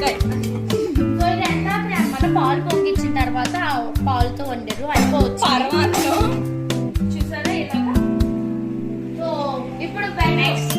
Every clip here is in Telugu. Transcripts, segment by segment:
వంకాయ సో ఇదంతా అన్నమాట పాలు పొంగిచ్చిన తర్వాత పాలుతో వండారు. అయిపోవచ్చు. పర్వాలేదు. చూసారా ఇలాగా? సో ఇప్పుడు నెక్స్ట్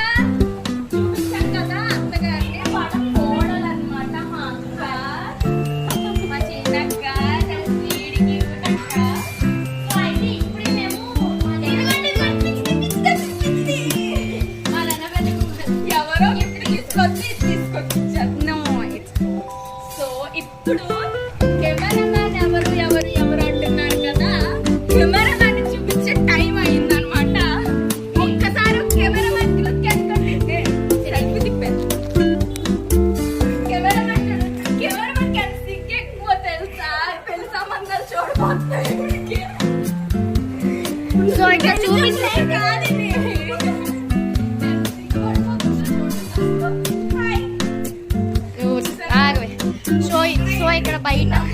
ఇప్పుడు కెమెరామ్యాన్ ఎవరు ఎవరు ఎవరు అంటున్నారు కదా? కెమెరామ్యాన్ చూపించే టైం అయింది అనమాట ఒక్కసారి కెమెరామ్యాన్ లుక్ కెమెరామ్యాన్ కెమెరామ్యాన్ కానీ ఎక్కువ తెలుసా? తెలుసా మందరు చూడబోతాయి చూపించే కాదు ช่วยช่วยกระบายหน่อย